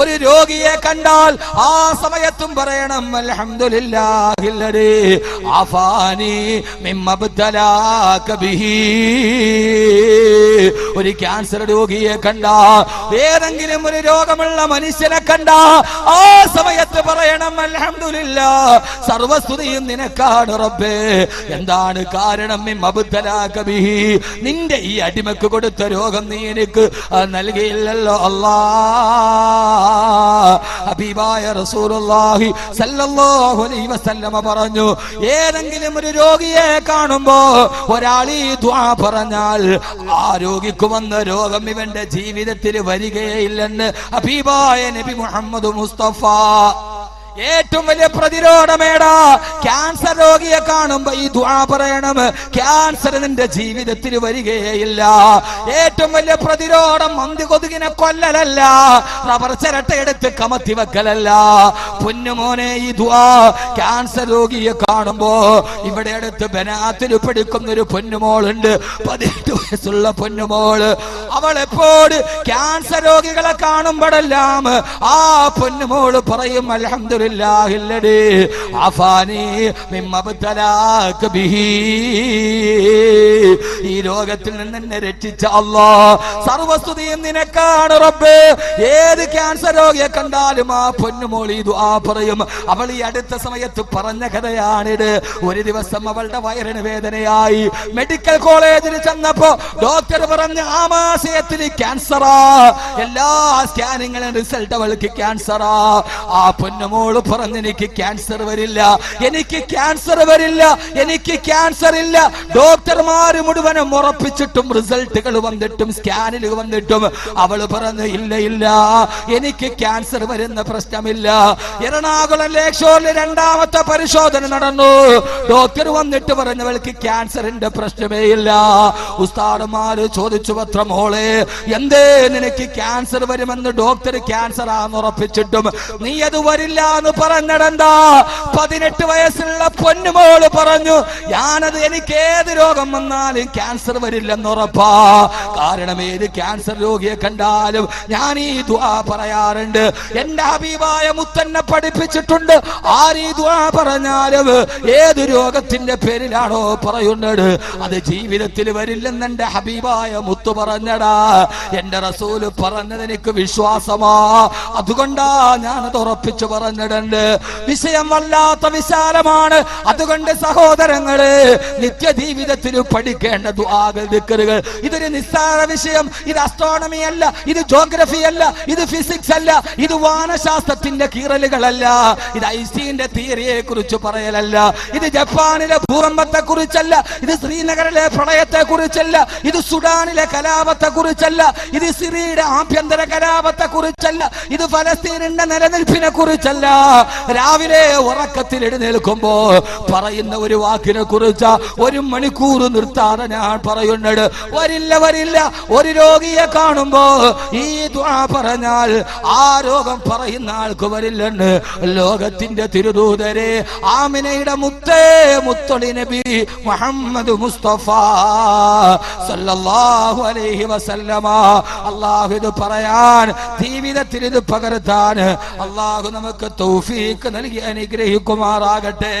ഒരു രോഗിയെ കണ്ടാൽ ആ സമയത്തും പറയണം ഒരു ക്യാൻസർ രോഗിയെ കണ്ട ഏതെങ്കിലും ഒരു രോഗമുള്ള മനുഷ്യനെ കണ്ട ആ സമയത്ത് പറയണം അലഹമില്ല സർവസ്തുതിയും നിനക്കാണ് റബ്ബേ. എന്താണ് കാരണം നിന്റെ ഈ അടിമക്ക് കൊടുത്ത രോഗം നീ എനിക്ക് നൽകിയില്ലല്ലോ അല്ലാ. റസൂലുള്ളാഹി അലൈഹി വസല്ലമ പറഞ്ഞു ഏതെങ്കിലും ഒരു രോഗിയെ കാണുമ്പോ ഒരാൾ ഈ ദുആ പറഞ്ഞാൽ ആ രോഗിക്ക് വന്ന രോഗം ഇവന്റെ ജീവിതത്തിൽ വരികയില്ലെന്ന് ഹബീബായ നബി മുഹമ്മദ് മുസ്തഫ ഏറ്റവും വലിയ പ്രതിരോധമേടാ. ക്യാൻസർ രോഗിയെ കാണുമ്പോ ഈ ദുആ പറയണം. ക്യാൻസർ നിന്റെ ജീവിതത്തിൽ വരികയില്ല ഏറ്റവും വലിയ പ്രതിരോധം മന്തി കൊതുകിനെ കൊല്ലലല്ല. റബർ ചിരട്ട എടുത്ത് കമത്തി വെക്കലല്ല. പൊന്നുമോനെ ഈ ദുആ ക്യാൻസർ രോഗിയെ കാണുമ്പോ ഇവിടെ അടുത്ത് ബനാത്തിൽ പിടിക്കുന്ന ഒരു പൊന്നുമോളുണ്ട്. പതിനെട്ട് വയസ്സുള്ള പൊന്നുമോൾ. അവൾ എപ്പോഴും ക്യാൻസർ രോഗികളെ കാണുമ്പോഴെല്ലാം ആ പൊന്നുമോൾ പറയും അൽഹംദുലില്ലാഹില്ലടി ആഫാനി മിമ്മബ്തലാക ബിഹി. ഈ രോഗത്തിൽ നിന്ന് എന്നെ രക്ഷിച്ച അല്ലാ സർവസ്തുതിയും നിനക്കാണ് റബ്ബേ. ഏത് ക്യാൻസർ രോഗിയെ കണ്ടാലും ആ പൊന്നുമോൾ ഈ ദുആ പറയും. അവൾ ഈ അടുത്ത സമയത്ത് പറഞ്ഞ കഥയാണിത്. ഒരു ദിവസം അവളുടെ വയറിന് വേദനയായി. മെഡിക്കൽ കോളേജിൽ ചെന്നപ്പോ ഡോക്ടർ പറഞ്ഞ ആമാശയത്തിൽ ക്യാൻസറാ. എല്ലാ സ്കാനിങ്ങളും റിസൾട്ട് അവൾക്ക് ക്യാൻസറാ. ആ പൊന്നുമോൾ പറഞ്ഞു എനിക്ക് ക്യാൻസർ വരില്ല എനിക്ക് ക്യാൻസർ വരില്ല എനിക്ക് ക്യാൻസർ ഇല്ല. ഡോക്ടർമാർ മുഴുവനും ഉറപ്പിച്ചിട്ടും റിസൾട്ടുകൾ വന്നിട്ടും സ്കാനിൽ വന്നിട്ടും അവൾ പറഞ്ഞു ഇല്ല ഇല്ല എനിക്ക് ക്യാൻസർ വരുന്ന പ്രശ്നമില്ല. എറണാകുളം ലേക്ഷോറിൽ രണ്ടാമത്തെ പരിശോധന നടന്നു. ഡോക്ടർ വന്നിട്ട് പറഞ്ഞവൾക്ക് ക്യാൻസറിന്റെ പ്രശ്നമേ ഇല്ല. ഉസ്താദുമാര് ചോദിച്ചു പത്ര മോളെ എന്തേ നിനക്ക് ക്യാൻസർ വരുമെന്ന്? ഡോക്ടർ ക്യാൻസർ ആന്ന് ഉറപ്പിച്ചിട്ടും നീ അത് വരില്ല എന്ന് പറഞ്ഞടന്താ? പതിനെട്ട് വയസ്സുള്ള പൊന്നുമോൾ പറഞ്ഞു ഞാനത് എനിക്ക് ഏത് രോഗം വന്നാലും ക്യാൻസർ വരില്ലെന്ന് ഉറപ്പാ. കാരണം ഏത് ക്യാൻസർ രോഗിയെ കണ്ടാലും ഞാൻ ഈ ദുആ പറയാറുണ്ട്. എന്റെ ഹബീബായ മുത്തന്നെ പഠിപ്പിച്ചിട്ടുണ്ട്. ആരീ ദ്വാ പറഞ്ഞാലും ഏത് രോഗത്തിന്റെ പേരിലാണോ പറയുന്നത്. അത് ജീവിതത്തിൽ വരില്ലെന്ന് എന്റെ ഹബീബായ മുത്തു പറഞ്ഞടാ. എന്റെ റസൂൽ പറഞ്ഞത് എനിക്ക് വിശ്വാസമാ. അതുകൊണ്ടാ ഞാനത് ഉറപ്പിച്ചു പറഞ്ഞിട്ടുണ്ട് വിഷയം വല്ലാത്ത വിശാലമാണ്. അതുകൊണ്ട് സഹോദരങ്ങൾ നിത്യജീവിതത്തിൽ പഠിക്കേണ്ട ദുആകൾ ഇതൊരു നിസ്സാര വിഷയം. ഇത് അസ്ട്രോണമി അല്ല ഇത് ജോഗ്രഫി അല്ല ഇത് ഫിസിക്സ് അല്ല ഇത് വാനശാസ്ത്രത്തിന്റെ കീറലുകളല്ല. ഇത് ഐസിന്റെ തിയറിയെ കുറിച്ച് പറയലല്ല. ഇത് ജപ്പാനിലെ ഭൂകമ്പത്തെ കുറിച്ചല്ല ഇത് ശ്രീനഗറിലെ പ്രളയത്തെ കുറിച്ചല്ല ഇത് സുഡാനിലെ കലാപത്തെ കുറിച്ചല്ല ഇത് സിറിയയുടെ ആഭ്യന്തര കലാപത്തെ കുറിച്ചല്ല ഇത് ഫലസ്തീനിന്റെ നിലനിൽപ്പിനെ കുറിച്ചല്ല രാവിലെ ഉറക്കത്തിൽ എഴുന്നേൽക്കുമ്പോ പറയുന്ന ഒരു വാക്കിനെ കുറിച്ച് ഒരു മണിക്കൂർ നിർത്താതെ ഞാൻ പറയുന്നത്. വരില്ല വരില്ല. ഒരു രോഗിയെ കാണുമ്പോ ഈ പറഞ്ഞാൽ ആ രോഗം പറയുന്ന ആൾക്ക് വരില്ലെന്ന് ലോകത്തിന്റെ തിരുദൂതരെ. ആമിനയുടെ മുത്തേ മുത്തൊളി നബി മുഹമ്മദ് മുസ്തഫ സല്ലല്ലാഹു അലൈഹി വസല്ലമ. അള്ളാഹു ഇത് പറയാൻ ജീവിതത്തിൽ ഇത് പകർത്താൻ അള്ളാഹു നമുക്ക് തൗഫീക്ക് നൽകി അനുഗ്രഹിക്കുമാറാകട്ടെ.